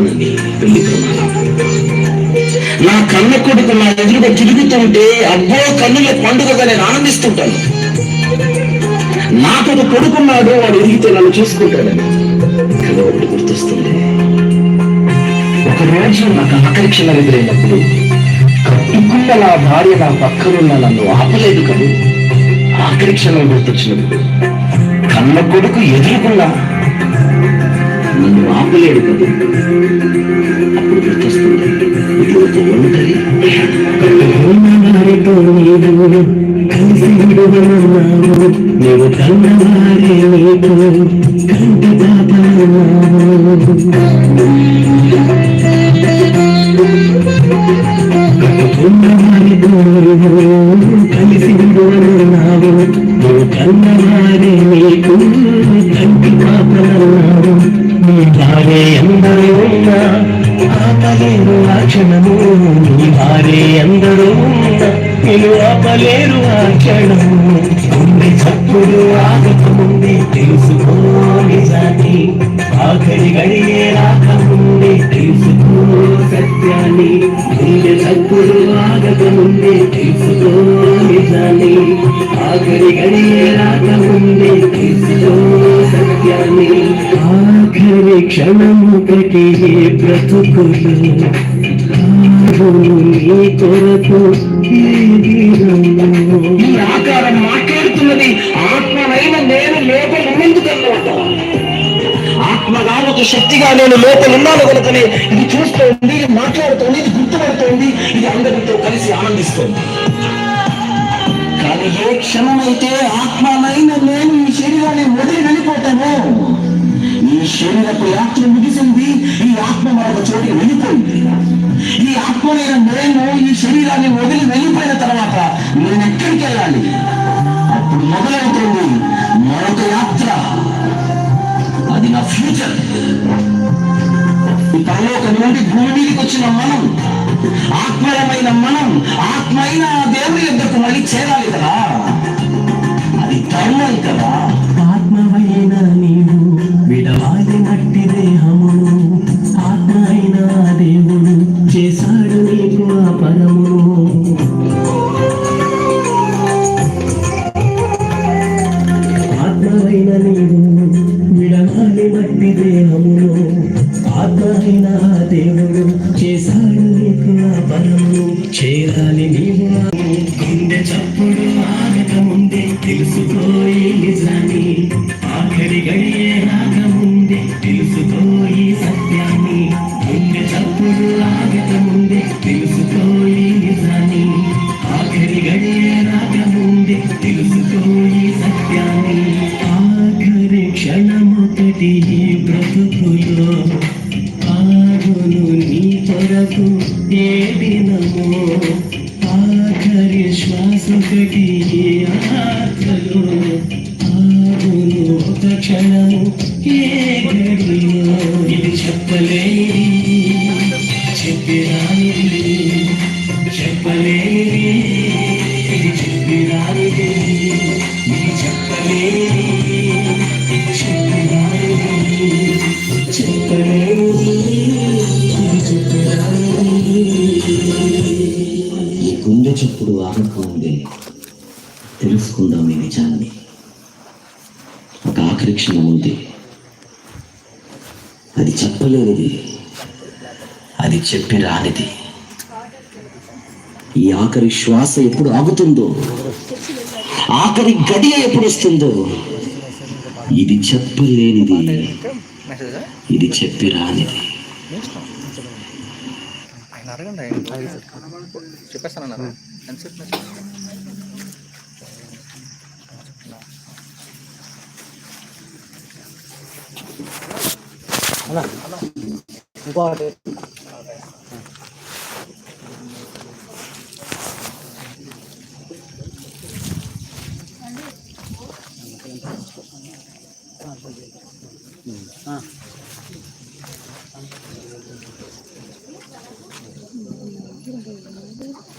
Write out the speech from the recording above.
పెళ్ళి నా కన్న కొడుకు నా ఎదురుగా తిరుగుతుంటే అబ్బో కన్నుల పండుగగా నేను ఆనందిస్తుంటాను. నాకు కొడుకున్నాడు వాడు ఎదిగితే నన్ను చూసుకుంటాడని కానీ ఒకటి గుర్తొస్తుంది. ఒక రోజు నాకు ఆకర్షణ ఎదురైనప్పుడు కట్టుకున్న నా భార్య నా పక్కనున్న నన్ను ఆపలేదు కదా. ఆకర్షణ గుర్తొచ్చినప్పుడు కన్న కొడుకు ఎదురుకున్నా నన్ను ఆపలేడు కదా అప్పుడు గుర్తొస్తుంది ఇది ఒక ఒంటరి నీవు కలిసి విడుదలన్నావు నీవు కన్నవారే నీకు కంటి కలిసి కన్నవారే నీకు కంటి భారే అందరూ ఉన్నా ఆపలేరు ఆ క్షణము నీ భార్య ఎందరో ఉన్నా నేను ఆపలేరు ఆ క్షణము గుండె చప్పుడు ఆగకముందే తెలుసుకో నిజాన్ని ఆఖరి గడియే రాకముందే తెలుసుకో సత్యాన్ని. గుండె చప్పుడు ఆగకముందే తెలుసుకోని నిజాన్ని ఆఖరి గడియే రాకముందే తెలుసుకో ఆఖరి బ్రతుకులు నీ కొరకు ఆకారం మాట్లాడుతున్నది ఆత్మనైన నేను లోపల ఉన్నందుకన్నమాట ఆత్మగా ఒక శక్తిగా నేను లోపల ఉన్నాను కనుకనే ఇది చూస్తోంది ఇది మాట్లాడుతోంది ఇది గుర్తుపడుతోంది ఇది అందరితో కలిసి ఆనందిస్తోంది. కానీ ఏ క్షణమైతే ఆత్మనైన నేను ఈ శరీరాన్ని శరీరపు యాత్ర ముగిసింది. ఈ ఆత్మ మరొక చోటికి వెళ్ళిపోయింది. ఈ ఆత్మైన నేను ఈ శరీరాన్ని వదిలి వెళ్ళిపోయిన తర్వాత నేను ఎక్కడికి వెళ్ళాలి? అప్పుడు మొదలవుతుంది మరొక యాత్ర. అది నా ఫ్యూచర్. ఈ పరలోకం నుండి భూమి మీదకి వచ్చిన మనం ఆత్మయమైన మనం ఆత్మ దేవుని యొద్దకు మళ్ళీ చేరాలి కదా? అది ధర్మం కదా? ఆ ఆత్మైన నీవు విడనాలి మట్టి దేహమును ఆత్మైన దేవుడు చేశాడు నీకు నా బలము. చేరాలి నీవు గుండె చప్పుడు ఆగకముందే తెలుసుకోయి నిజాన్ని. ఆఖరి గడియే రాకముందే తెలుసుకోయి సత్యాన్ని. గుండె చప్పుడు ఆగకముందే తెలుసు నీ బ్రతుకులో ఆగును నీ కొరకు ఏ దినమో ఆఖరి శ్వాసొకటి ఈ ఆత్మలో ఆగును ఒక క్షణము ఏ గడిలో. ఇది చెప్పలే చెప్పిరానిది చప్పుడు ఆగకముందే తెలుసుకుందాం ఈ నిజాన్ని ఒక ఆఖరి క్షణం ఉంది అది చెప్పలేనిది అది చెప్పి రానిది. ఈ ఆఖరి శ్వాస ఎప్పుడు ఆగుతుందో ఆఖరి గడియ ఎప్పుడు వస్తుందో ఇది చెప్పలేనిది ఇది చెప్పి రానిది. అడగండి. ఆయన చెప్పేస్తానన్నారు? ఎంత చెప్పేస్తాను ఇంకోటి. ఆ Quần.